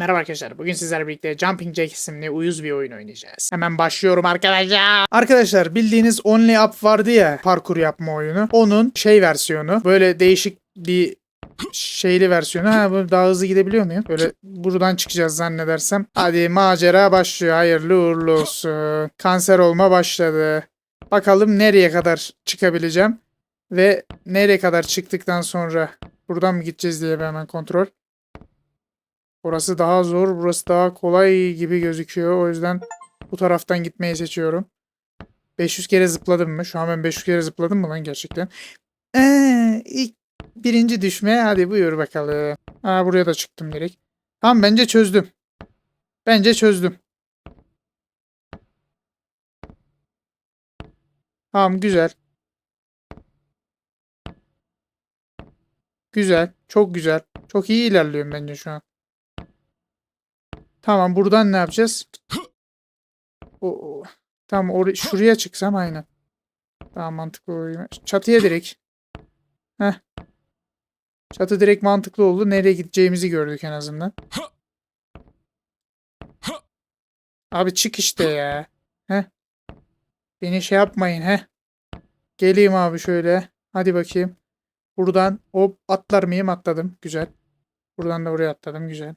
Merhaba arkadaşlar. Bugün sizlerle birlikte Jumping Jack isimli uyuz bir oyun oynayacağız. Hemen başlıyorum arkadaşlar. Arkadaşlar bildiğiniz Only Up vardı ya parkur yapma oyunu. Onun şey versiyonu. Böyle değişik bir şeyli versiyonu. Ha bu daha hızlı gidebiliyor muyum? Böyle buradan çıkacağız zannedersem. Hadi macera başlıyor. Hayırlı uğurlu olsun. Kanser olma başladı. Bakalım nereye kadar çıkabileceğim. Ve nereye kadar çıktıktan sonra buradan mı gideceğiz diye hemen kontrol. Orası daha zor, burası daha kolay gibi gözüküyor. O yüzden bu taraftan gitmeyi seçiyorum. 500 kere zıpladım mı? Şu an ben 500 kere zıpladım mı lan gerçekten? Ee, ilk birinci düşme. Hadi buyur bakalım. Aa, buraya da çıktım direkt. Tamam bence çözdüm. Bence çözdüm. Tamam güzel. Güzel. Çok güzel. Çok iyi ilerliyorum bence şu an. Tamam buradan ne yapacağız? O. Tamam or şuraya çıksam aynen. Daha mantıklı oluyor. Çatıya direkt. Heh. Çatı direkt mantıklı oldu. Nereye gideceğimizi gördük en azından. Abi çık işte ya. Heh. Beni şey yapmayın he. Geleyim abi şöyle. Hadi bakayım. Buradan hop atlar mıyım? Atladım. Güzel. Buradan da oraya atladım. Güzel.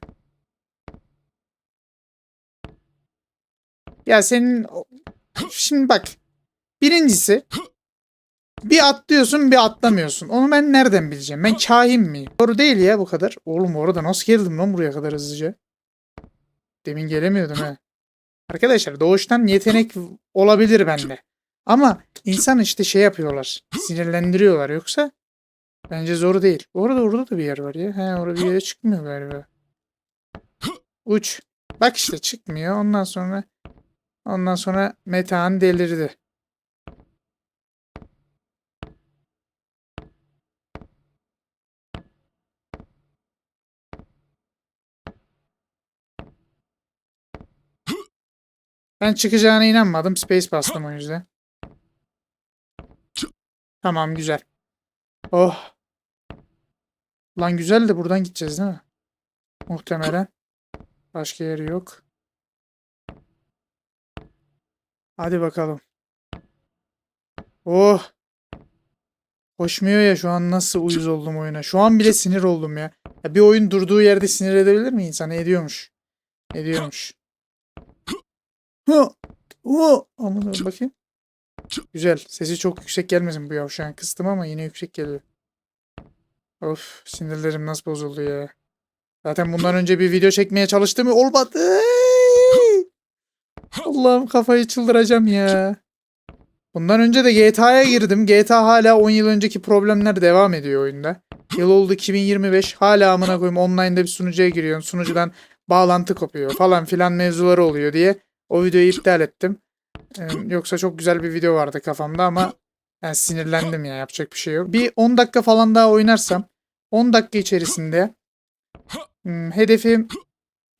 Ya senin şimdi bak. Birincisi bir atlıyorsun bir atlamıyorsun. Onu ben nereden bileceğim? Ben kahin miyim? Doğru değil ya bu kadar. Oğlum orada nasıl geldim lan buraya kadar hızlıca? Demin gelemiyordum ha. Arkadaşlar doğuştan yetenek olabilir bende. Ama insan işte şey yapıyorlar. Sinirlendiriyorlar yoksa bence zor değil. Bu arada orada da bir yer var ya. He orada bir yere çıkmıyor galiba. Uç. Bak işte çıkmıyor. Ondan sonra Ondan sonra Metehan delirdi. Ben çıkacağına inanmadım. Space bastım o yüzden. Tamam güzel. Oh. Lan güzel de buradan gideceğiz değil mi? Muhtemelen. Başka yeri yok. Hadi bakalım. Oh. Koşmuyor ya şu an nasıl uyuz oldum oyuna. Şu an bile sinir oldum ya. ya bir oyun durduğu yerde sinir edebilir mi insan? Ediyormuş. Ediyormuş. Hı. Hı. Aman bakayım. Güzel. Sesi çok yüksek gelmesin bu yavşağın. Kıstım ama yine yüksek geliyor. Of sinirlerim nasıl bozuldu ya. Zaten bundan önce bir video çekmeye çalıştım. Olmadı. Allah'ım kafayı çıldıracağım ya. Bundan önce de GTA'ya girdim. GTA hala 10 yıl önceki problemler devam ediyor oyunda. Yıl oldu 2025. Hala amına koyayım online'da bir sunucuya giriyorsun. Sunucudan bağlantı kopuyor falan filan mevzuları oluyor diye o videoyu iptal ettim. Ee, yoksa çok güzel bir video vardı kafamda ama yani sinirlendim ya yapacak bir şey yok. Bir 10 dakika falan daha oynarsam 10 dakika içerisinde hmm, hedefim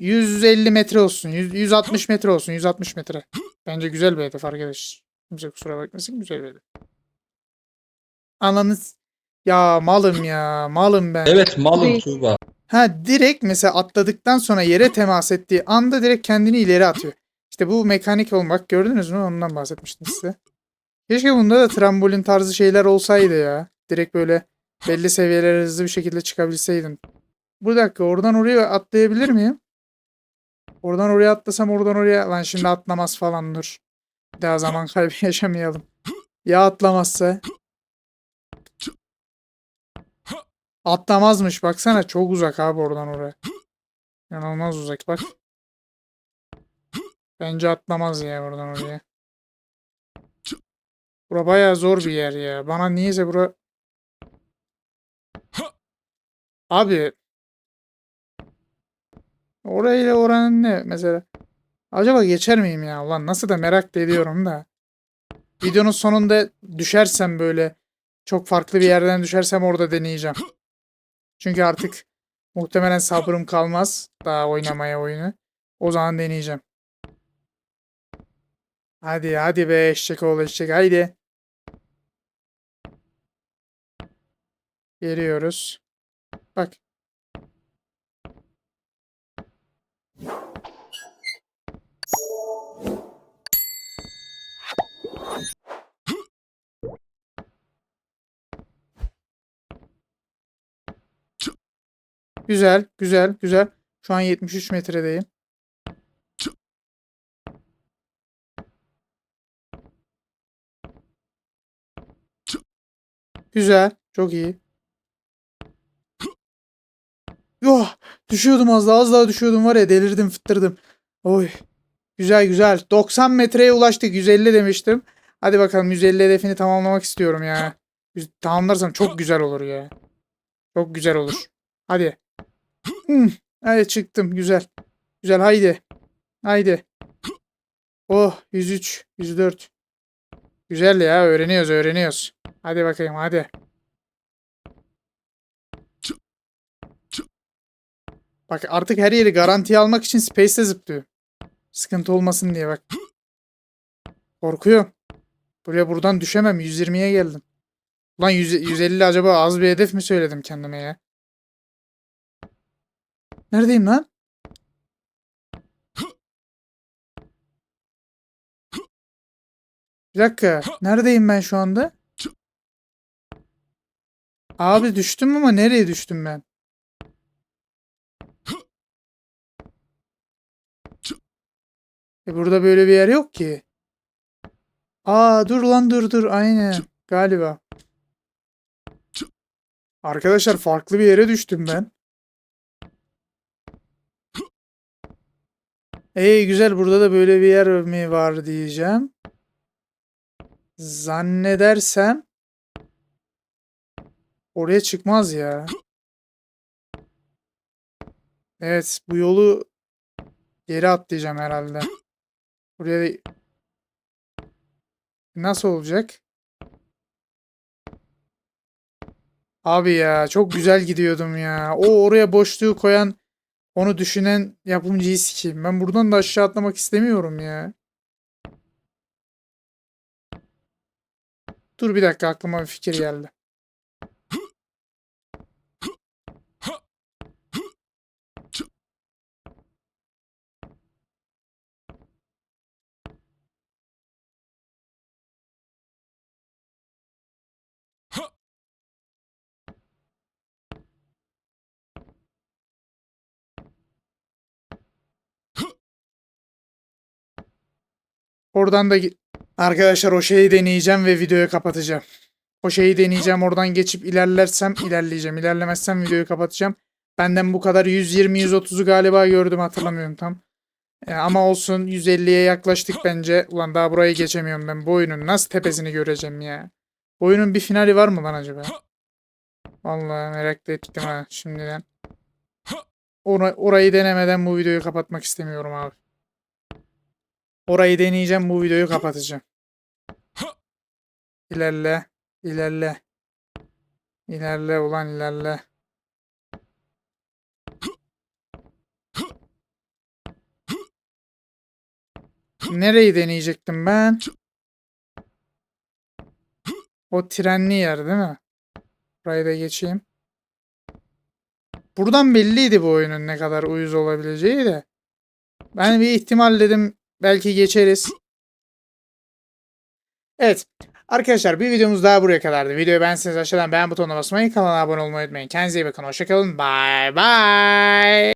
150 metre olsun. 100, 160 metre olsun. 160 metre. Bence güzel bir hedef arkadaş. Kimse kusura bakmasın. Güzel bir hedef. Ananız. Ya malım ya. Malım ben. Evet malum Tuğba. Ha direkt mesela atladıktan sonra yere temas ettiği anda direkt kendini ileri atıyor. İşte bu mekanik olmak gördünüz mü? Ondan bahsetmiştim size. Keşke bunda da trambolin tarzı şeyler olsaydı ya. Direkt böyle belli seviyelere hızlı bir şekilde çıkabilseydim. Bu dakika oradan oraya atlayabilir miyim? Oradan oraya atlasam oradan oraya lan şimdi atlamaz falan dur. Bir daha zaman kaybı yaşamayalım. Ya atlamazsa? Atlamazmış baksana çok uzak abi oradan oraya. İnanılmaz uzak bak. Bence atlamaz ya oradan oraya. Bura bayağı zor bir yer ya. Bana niyeyse bura... Abi Orayla oranın ne mesela? Acaba geçer miyim ya? Ulan nasıl da merak da ediyorum da. Videonun sonunda düşersem böyle çok farklı bir yerden düşersem orada deneyeceğim. Çünkü artık muhtemelen sabrım kalmaz daha oynamaya oyunu. O zaman deneyeceğim. Hadi hadi be eşek oğlu eşek haydi. Geliyoruz. Bak Güzel, güzel, güzel. Şu an 73 metredeyim. Güzel, çok iyi. Yo, düşüyordum az daha, az daha düşüyordum var ya delirdim, fıttırdım. Oy. Güzel güzel. 90 metreye ulaştık. 150 demiştim. Hadi bakalım 150 hedefini tamamlamak istiyorum ya. Tamamlarsam çok güzel olur ya. Çok güzel olur. Hadi. Hmm, çıktım. Güzel. Güzel haydi. Haydi. Oh 103, 104. Güzel ya öğreniyoruz öğreniyoruz. Hadi bakayım hadi. Bak artık her yeri garantiye almak için Space'te zıplıyor. Sıkıntı olmasın diye bak. Korkuyorum. Buraya buradan düşemem. 120'ye geldim. Ulan 100 150 acaba az bir hedef mi söyledim kendime ya? Neredeyim lan? Bir dakika. Neredeyim ben şu anda? Abi düştüm ama nereye düştüm ben? E burada böyle bir yer yok ki. Aa dur lan dur dur aynen galiba. Arkadaşlar farklı bir yere düştüm ben. Ey güzel burada da böyle bir yer mi var diyeceğim. Zannedersem oraya çıkmaz ya. Evet bu yolu geri atlayacağım herhalde. Buraya nasıl olacak? Abi ya çok güzel gidiyordum ya. O oraya boşluğu koyan onu düşünen yapımcıyı sikeyim. Ben buradan da aşağı atlamak istemiyorum ya. Dur bir dakika aklıma bir fikir geldi. Oradan da arkadaşlar o şeyi deneyeceğim ve videoyu kapatacağım. O şeyi deneyeceğim oradan geçip ilerlersem ilerleyeceğim. İlerlemezsem videoyu kapatacağım. Benden bu kadar 120-130'u galiba gördüm hatırlamıyorum tam. E, ama olsun 150'ye yaklaştık bence. Ulan daha burayı geçemiyorum ben. Bu oyunun nasıl tepesini göreceğim ya. Bu oyunun bir finali var mı lan acaba? Vallahi merak da ettim ha şimdiden. Ora- orayı denemeden bu videoyu kapatmak istemiyorum abi. Orayı deneyeceğim bu videoyu kapatacağım. İlerle. ilerle. İlerle ulan ilerle. Nereyi deneyecektim ben? O trenli yer değil mi? Burayı da geçeyim. Buradan belliydi bu oyunun ne kadar uyuz olabileceği de. Ben bir ihtimal dedim belki geçeriz. Evet. Arkadaşlar bir videomuz daha buraya kadardı. Videoyu beğenseniz aşağıdan beğen butonuna basmayı, kanala abone olmayı unutmayın. Kendinize iyi bakın. Hoşçakalın. Bye bye.